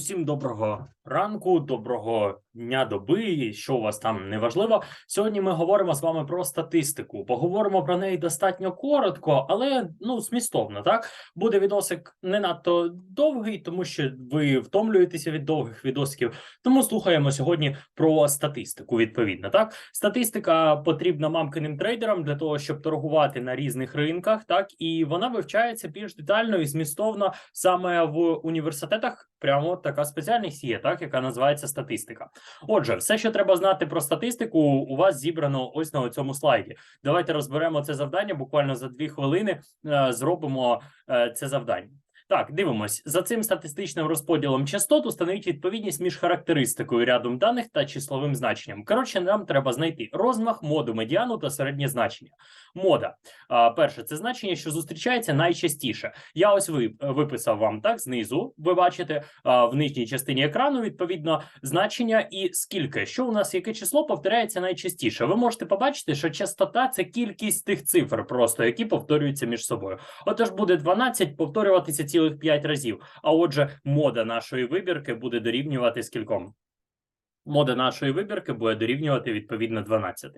Усім доброго ранку, доброго дня доби, що у вас там неважливо. Сьогодні ми говоримо з вами про статистику. Поговоримо про неї достатньо коротко, але ну змістовно. Так буде відосик не надто довгий, тому що ви втомлюєтеся від довгих відосиків. Тому слухаємо сьогодні про статистику. Відповідно, так статистика потрібна мамкиним трейдерам для того, щоб торгувати на різних ринках. Так і вона вивчається більш детально і змістовно саме в університетах. Прямо така спеціальність є, так яка називається статистика. Отже, все, що треба знати про статистику, у вас зібрано ось на цьому слайді. Давайте розберемо це завдання. Буквально за дві хвилини е, зробимо е, це завдання. Так, дивимось за цим статистичним розподілом частот установіть відповідність між характеристикою рядом даних та числовим значенням. Коротше, нам треба знайти розмах, моду, медіану та середнє значення. Мода а, перше, це значення, що зустрічається найчастіше. Я ось ви виписав вам так знизу. Ви бачите а, в нижній частині екрану відповідно значення і скільки, що у нас яке число повторяється найчастіше. Ви можете побачити, що частота це кількість тих цифр, просто які повторюються між собою. Отож буде 12 повторюватися цілих 5 разів. А отже, мода нашої вибірки буде дорівнювати скільком? Мода нашої вибірки буде дорівнювати відповідно 12.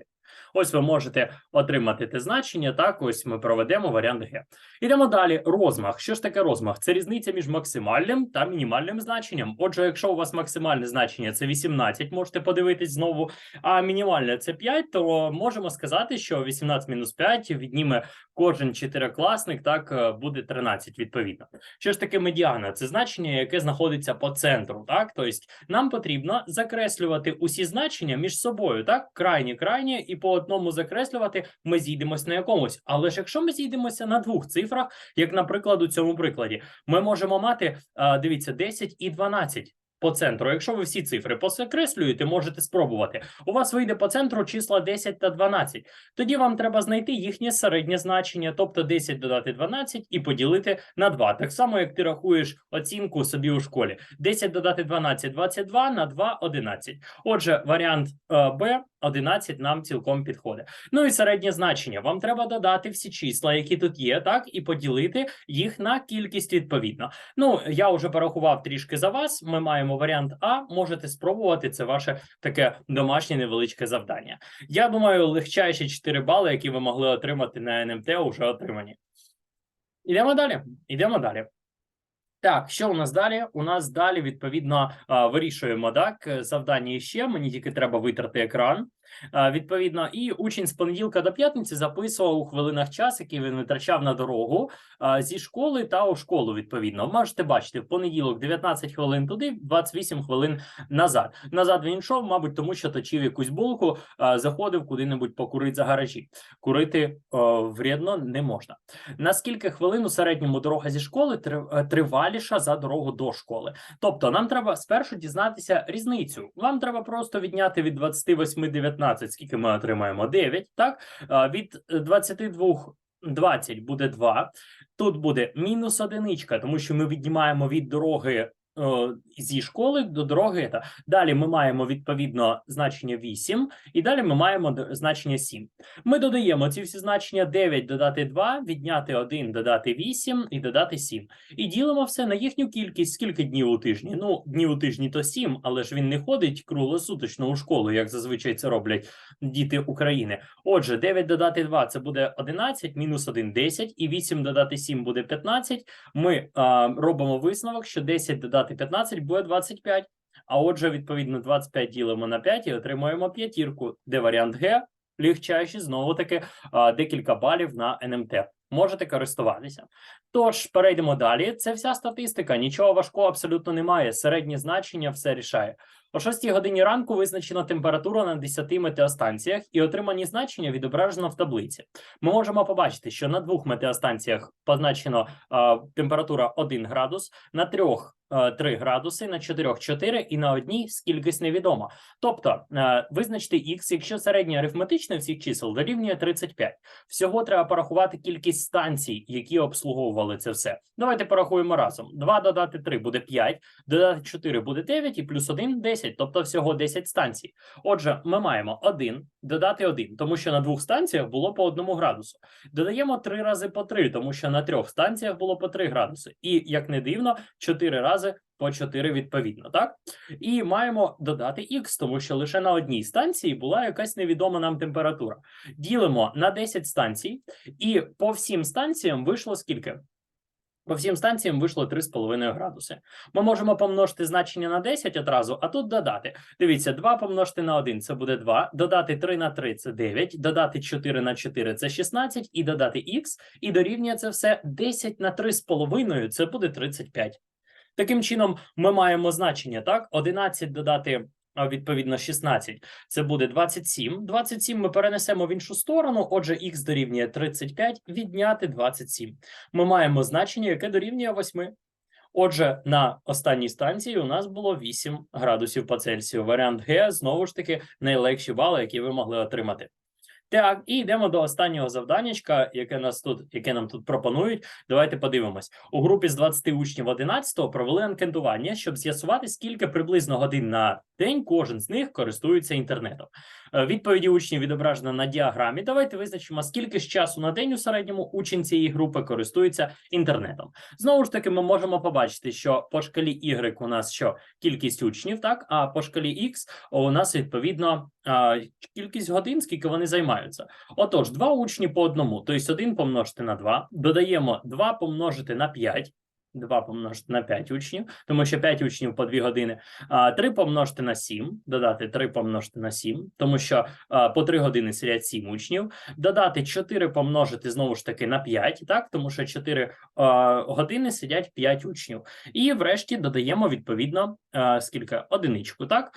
Ось ви можете отримати те значення. Так, ось ми проведемо варіант Г. Ідемо далі. Розмах. Що ж таке розмах? Це різниця між максимальним та мінімальним значенням. Отже, якщо у вас максимальне значення це 18, можете подивитись знову, а мінімальне це 5, то можемо сказати, що 18 мінус 5 відніме кожен чотирикласник, так е, буде 13 відповідно. Що ж таке медіана? Це значення, яке знаходиться по центру. Так, тобто нам потрібно закреслювати усі значення між собою, так, крайні, крайні, і по одному закреслювати. Ми зійдемось на якомусь. Але ж якщо ми зійдемося на двох цифрах, як, наприклад, у цьому прикладі, ми можемо мати дивіться 10 і 12 по центру. Якщо ви всі цифри посекреслюєте, можете спробувати. У вас вийде по центру числа 10 та 12. Тоді вам треба знайти їхнє середнє значення, тобто 10 додати 12 і поділити на 2. Так само, як ти рахуєш оцінку собі у школі. 10 додати 12 – 22, на 2 – 11. Отже, варіант е, Б 11 нам цілком підходить. Ну і середнє значення. Вам треба додати всі числа, які тут є, так, і поділити їх на кількість відповідно. Ну, я вже порахував трішки за вас. Ми маємо варіант А. Можете спробувати це ваше таке домашнє невеличке завдання. Я думаю, легчайші 4 бали, які ви могли отримати на НМТ, вже отримані. Ідемо далі. Ідемо далі. Так, що у нас далі? У нас далі відповідно вирішуємо так завдання ще. Мені тільки треба витрати екран. Відповідно, і учень з понеділка до п'ятниці записував у хвилинах час, який він витрачав на дорогу зі школи та у школу. Відповідно, можете бачити в понеділок 19 хвилин туди, 28 хвилин назад. Назад він йшов, мабуть, тому що точив якусь булку, заходив куди-небудь покурити за гаражі. Курити о, вредно не можна. На скільки хвилин у середньому дорога зі школи триваліша за дорогу до школи? Тобто, нам треба спершу дізнатися різницю. Вам треба просто відняти від 28 19, скільки ми отримаємо 9, так? Від е, 22 20 буде 2. Тут буде мінус одиничка, тому що ми віднімаємо від дороги зі школи до дороги. Та. Далі ми маємо відповідно значення 8, і далі ми маємо значення 7. Ми додаємо ці всі значення 9 додати 2, відняти 1, додати 8 і додати 7. І ділимо все на їхню кількість. Скільки днів у тижні? Ну, днів у тижні то 7, але ж він не ходить круглосуточно у школу, як зазвичай це роблять діти України. Отже, 9 додати 2 це буде 11, мінус 1 – 10, і 8 додати 7 буде 15. Ми а, робимо висновок, що 10 додати 15 буде 25. А отже, відповідно, 25 ділимо на 5 і отримуємо п'ятірку, де варіант Г легчайший, знову таки декілька балів на НМТ. Можете користуватися. Тож перейдемо далі. Це вся статистика. Нічого важкого абсолютно немає. Середнє значення все рішає. О 6 годині ранку визначена температура на 10 метеостанціях, і отримані значення відображено в таблиці. Ми можемо побачити, що на двох метеостанціях позначено а, температура 1 градус, на трьох 3 градуси, на чотирьох 4 і на одній скількись невідомо. Тобто е, визначте х, якщо середнє арифметичне всіх чисел дорівнює 35. Всього треба порахувати кількість станцій, які обслуговували це все. Давайте порахуємо разом. 2 додати 3 буде 5, додати 4 буде 9 і плюс 1 – 10. 10, тобто всього 10 станцій. Отже, ми маємо 1 додати 1, тому що на двох станціях було по одному градусу. Додаємо 3 рази по 3, тому що на трьох станціях було по 3 градуси. І, як не дивно, 4 рази по 4 відповідно, так? І маємо додати х, тому що лише на одній станції була якась невідома нам температура. Ділимо на 10 станцій, і по всім станціям вийшло скільки? По всім станціям вийшло 3,5 градуси. Ми можемо помножити значення на 10 одразу, а тут додати. Дивіться, 2 помножити на 1 – це буде 2, додати 3 на 3 – це 9, додати 4 на 4 – це 16, і додати х, і дорівнює це все 10 на 3,5 – це буде 35. Таким чином, ми маємо значення, так? 11 додати, відповідно, 16 – це буде 27. 27 ми перенесемо в іншу сторону, отже, х дорівнює 35, відняти 27. Ми маємо значення, яке дорівнює 8. Отже, на останній станції у нас було 8 градусів по Цельсію. Варіант Г, знову ж таки, найлегші бали, які ви могли отримати. Так, і йдемо до останнього завданнячка, яке нас тут, яке нам тут пропонують. Давайте подивимось. У групі з 20 учнів 11-го провели анкетування, щоб з'ясувати, скільки приблизно годин на день кожен з них користується інтернетом. Е, Відповіді учнів відображено на діаграмі. Давайте визначимо, скільки ж часу на день у середньому учень цієї групи користується інтернетом. Знову ж таки, ми можемо побачити, що по шкалі Y у нас що кількість учнів, так а по шкалі X у нас відповідно кількість годин, скільки вони займаються. Отож, два учні по одному, тобто 1 помножити на 2, додаємо 2 помножити на 5, 2 помножити на 5 учнів, тому що 5 учнів по 2 години, 3 помножити на 7, додати 3 помножити на 7, тому що по 3 години сидять 7 учнів, додати 4 помножити знову ж таки на 5, так, тому що 4 години сидять 5 учнів. І врешті додаємо відповідно скільки одиничку, так?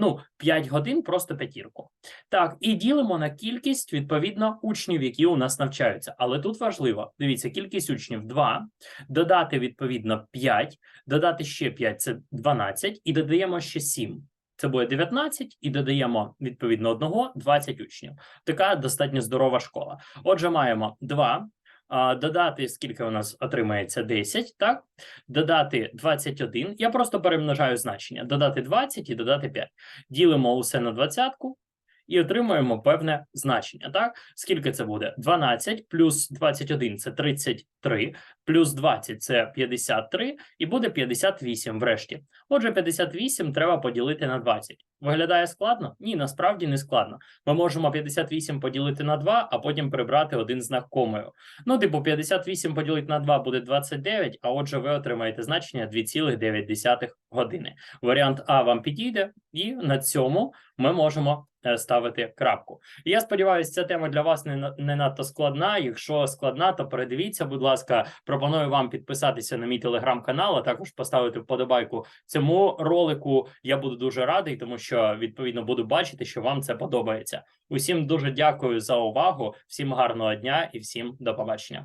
Ну, 5 годин просто п'ятірку. Так, і ділимо на кількість відповідно учнів, які у нас навчаються. Але тут важливо: дивіться, кількість учнів 2, додати відповідно 5, додати ще 5 це 12, і додаємо ще 7. Це буде 19, і додаємо відповідно одного 20 учнів. Така достатньо здорова школа. Отже, маємо 2, а, додати скільки у нас отримається 10, так? Додати 21. Я просто перемножаю значення. Додати 20 і додати 5. Ділимо усе на двадцятку і отримуємо певне значення. Так, скільки це буде? 12 плюс 21 – це 33, плюс 20 – це 53, і буде 58 врешті. Отже, 58 треба поділити на 20. Виглядає складно? Ні, насправді не складно. Ми можемо 58 поділити на 2, а потім прибрати один знак комою. Ну, типу, 58 поділити на 2 буде 29, а отже, ви отримаєте значення 2,9 години. Варіант А вам підійде, і на цьому ми можемо е, ставити крапку. Я сподіваюся, ця тема для вас не, не надто складна. Якщо складна, то передивіться, будь ласка, пропоную вам підписатися на мій телеграм-канал, а також поставити вподобайку цьому ролику. Я буду дуже радий, тому що відповідно буду бачити, що вам це подобається. Усім дуже дякую за увагу, всім гарного дня і всім до побачення.